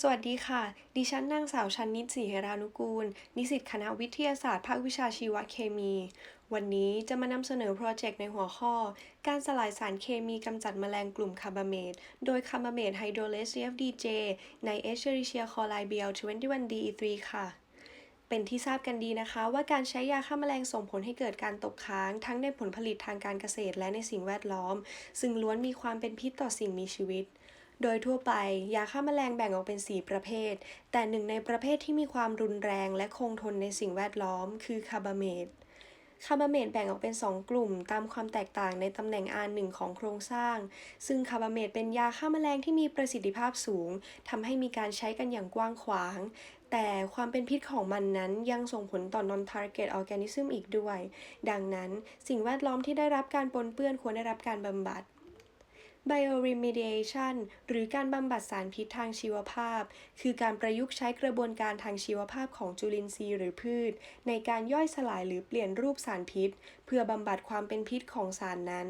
สวัสดีค่ะ ดิฉันนางสาวชันนิตศรีเหรานุกูล นิสิตคณะวิทยาศาสตร์ภาควิชาชีวเคมี วันนี้จะมานำเสนอโปรเจกต์ในหัวข้อ การสลายสารเคมีกำจัดแมลงกลุ่มคาร์บาเมต โดยคาร์บาเมตไฮโดรเลส CFDJ ใน Escherichia coli BL 21 DE3 ค่ะเป็นที่ทราบกันดีนะคะว่าการใช้ยาฆ่าแมลงส่งผลให้เกิดการตกค้าง ทั้งในผลผลิตทางการเกษตรและในสิ่งแวดล้อม ซึ่งล้วนมีความเป็นพิษต่อสิ่งมีชีวิต โดยทั่วไปยาฆ่าแมลงแบ่งออกเป็น 4 ประเภท แต่หนึ่งในประเภทที่มีความรุนแรงและคงทนในสิ่งแวดล้อม คือคาร์บาเมตคาร์บาเมตแบ่งออกเป็น 2 กลุ่ม ตามความแตกต่างในตำแหน่ง R1 ของโครงสร้าง ซึ่งคาร์บาเมตเป็นยาฆ่าแมลงที่มีประสิทธิภาพสูงทำให้มีการใช้กันอย่างกว้างขวาง แต่ความเป็นพิษของมันนั้นยังส่งผลต่อ non-target organism อีกด้วย ดังนั้นสิ่งแวดล้อมที่ได้รับการปนเปื้อนควรได้รับการบำบัด bioremediation หรือการบำบัดสารพิษทางชีวภาพ คือการประยุกต์ใช้กระบวนการทางชีวภาพของจุลินทรีย์หรือพืช ในการย่อยสลายหรือเปลี่ยนรูปสารพิษ เพื่อบำบัดความเป็นพิษของสารนั้น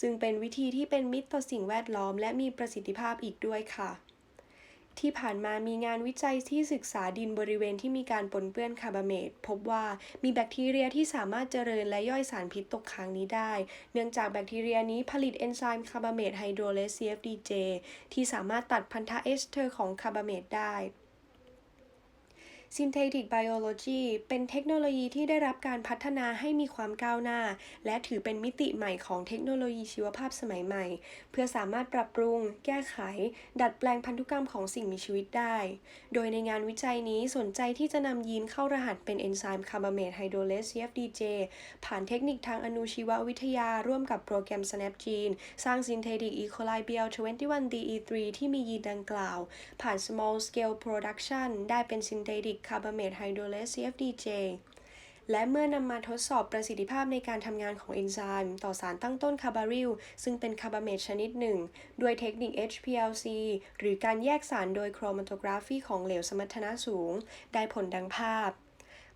ซึ่งเป็นวิธีที่เป็นมิตรต่อสิ่งแวดล้อมและมีประสิทธิภาพอีกด้วยค่ะ ที่ผ่านมามีงานวิจัยที่ศึกษาดินบริเวณที่มีการปนเปื้อนคาร์บาเมตพบว่ามีแบคทีเรียที่สามารถเจริญและย่อยสารพิษตกค้างนี้ได้ เนื่องจากแบคทีเรียนี้ผลิตเอนไซม์คาร์บาเมตไฮโดรเลส CFDJ ที่สามารถตัดพันธะเอสเตอร์ของคาร์บาเมตได้ Synthetic Biology เป็นเทคโนโลยีที่ได้รับการพัฒนาให้มีความก้าวหน้า และถือเป็นมิติใหม่ของเทคโนโลยีชีวภาพสมัยใหม่ เพื่อสามารถปรับปรุง แก้ไข ดัดแปลงพันธุกรรมของสิ่งมีชีวิตได้ โดยในงานวิจัยนี้สนใจที่จะนำยีนเข้ารหัสเป็นเอนไซม์คาร์บาเมตไฮโดรเลส CFDJ ผ่านเทคนิคทางอนุชีววิทยาร่วมกับโปรแกรม SnapGene สร้าง Synthetic E. coli BL21DE3 ที่มียีนดังกล่าว ผ่าน Small Scale Production ได้เป็น Synthetic คาร์บาเมตไฮโดรเลส CFDJ และเมื่อนำมาทดสอบประสิทธิภาพในการทำงานของเอนไซม์ต่อสารตั้งต้นคาร์บาริลซึ่งเป็นคาร์บาเมตชนิดหนึ่ง ด้วยเทคนิค HPLC หรือการแยกสารโดยโครมาโตกราฟีของเหลวสมรรถนะสูง ได้ผลดังภาพ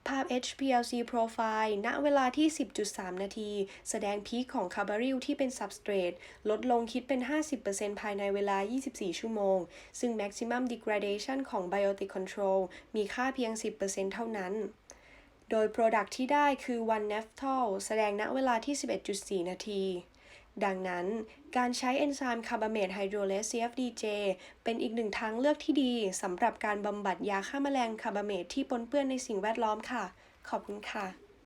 ภาพ HPLC Profile ณ เวลาที่ 10.3 นาที แสดงพีคของคาร์บาริลที่เป็น substrate ลดลงคิดเป็น 50%ภายในเวลา 24 ชั่วโมง ซึ่ง maximum degradation ของ biotic control มีค่าเพียง 10%เท่านั้นโดย Product ที่ได้คือ1 naphthol แสดงณเวลาที่ 11.4 นาที ดังนั้น การใช้เอนไซม์คาร์บาเมตไฮโดรเลส CFDJ เป็นอีกหนึ่งทางเลือกที่ดีสำหรับการบำบัดยาฆ่าแมลงคาร์บาเมตที่ปนเปื้อนในสิ่งแวดล้อมค่ะ ขอบคุณค่ะ